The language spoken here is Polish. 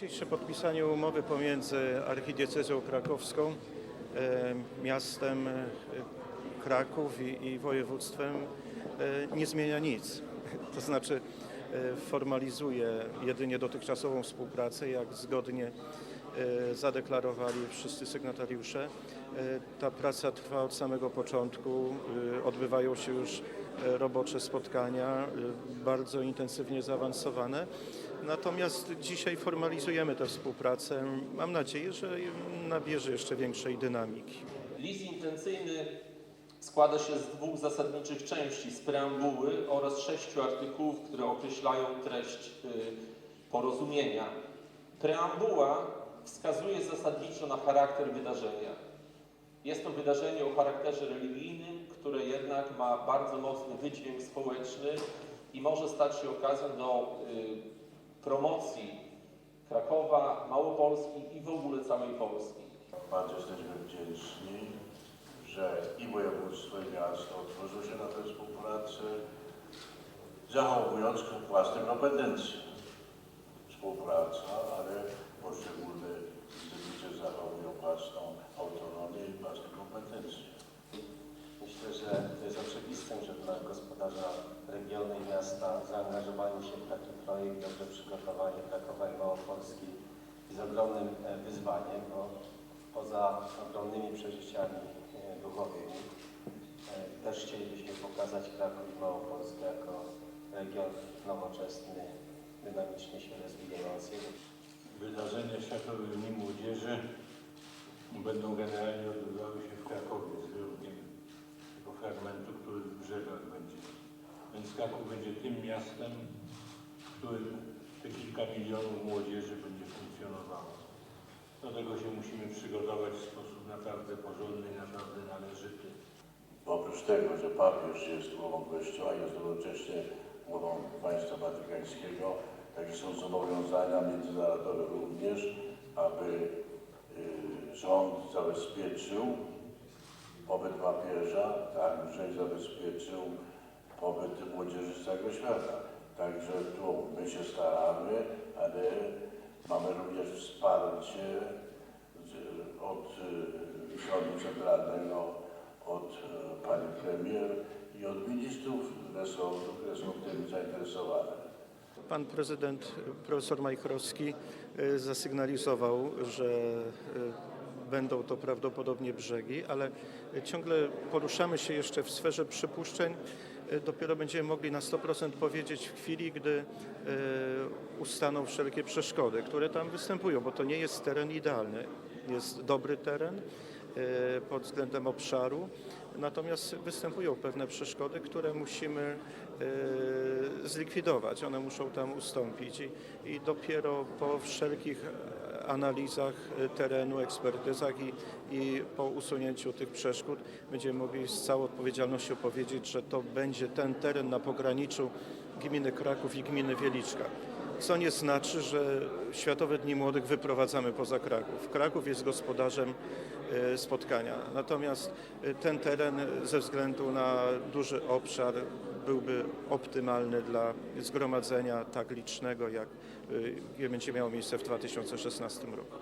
Dzisiejsze podpisanie umowy pomiędzy archidiecezją krakowską, e, miastem e, Kraków i, i województwem e, nie zmienia nic. To znaczy formalizuje jedynie dotychczasową współpracę, jak zgodnie zadeklarowali wszyscy sygnatariusze. E, Ta praca trwa od samego początku. E, Odbywają się już e, robocze spotkania, e, bardzo intensywnie zaawansowane. Natomiast dzisiaj formalizujemy tę współpracę. Mam nadzieję, że nabierze jeszcze większej dynamiki. List intencyjny składa się z dwóch zasadniczych części, z preambuły oraz sześciu artykułów, które określają treść y, porozumienia. Preambuła wskazuje zasadniczo na charakter wydarzenia. Jest to wydarzenie o charakterze religijnym, które jednak ma bardzo mocny wydźwięk społeczny i może stać się okazją do y, promocji Krakowa, Małopolski i w ogóle całej Polski. Bardzo jesteśmy wdzięczni, że i województwo, i miasto otworzyło się na tę współpracę, zachowując własne kompetencje. Współpraca, ale poszczególne instytucje zachowują własną autonomię i własne kompetencje. Myślę, że to jest oczywistym, że dla gospodarza regionu i miasta zaangażowanie się w taki projekt, dobre przygotowanie Krakowa i Małopolski jest ogromnym e, wyzwaniem, bo poza ogromnymi przeżyciami e, duchowymi e, też chcielibyśmy pokazać Kraków i Małopolskę jako region nowoczesny, dynamicznie się rozwijający. Wydarzenia Światowe Dni Młodzieży będą generalnie odbywały się w Krakowie z wyjątkiem tego fragmentu, który w brzegach będzie. Więc Kraków będzie tym miastem, w którym te kilka milionów młodzieży będzie funkcjonowało. Do tego się musimy przygotować w sposób naprawdę porządny naprawdę należyty. Oprócz tego, że papież jest głową Kościoła, jest równocześnie głową państwa watykańskiego, takie są zobowiązania międzynarodowe również, aby y, rząd zabezpieczył pobyt papieża, także zabezpieczył pobyt młodzieży z całego świata. Także tu my się staramy, ale mamy również wsparcie od y, rządu centralnego, od y, pani premier i od ministrów resortu, które są tym zainteresowane. Pan prezydent profesor Majchrowski e, zasygnalizował, że e, będą to prawdopodobnie brzegi, ale ciągle poruszamy się jeszcze w sferze przypuszczeń. E, Dopiero będziemy mogli na 100% powiedzieć w chwili, gdy e, ustaną wszelkie przeszkody, które tam występują, bo to nie jest teren idealny. Jest dobry teren e, pod względem obszaru, natomiast występują pewne przeszkody, które musimy zlikwidować. One muszą tam ustąpić i, i dopiero po wszelkich analizach e, terenu, ekspertyzach i, i po usunięciu tych przeszkód będziemy mogli z całą odpowiedzialnością powiedzieć, że to będzie ten teren na pograniczu gminy Kraków i gminy Wieliczka. Co nie znaczy, że Światowe Dni Młodych wyprowadzamy poza Kraków. Kraków jest gospodarzem e, spotkania. Natomiast e, ten teren ze względu na duży obszar byłby optymalny dla zgromadzenia tak licznego, jak e, będzie miało miejsce w 2016 roku.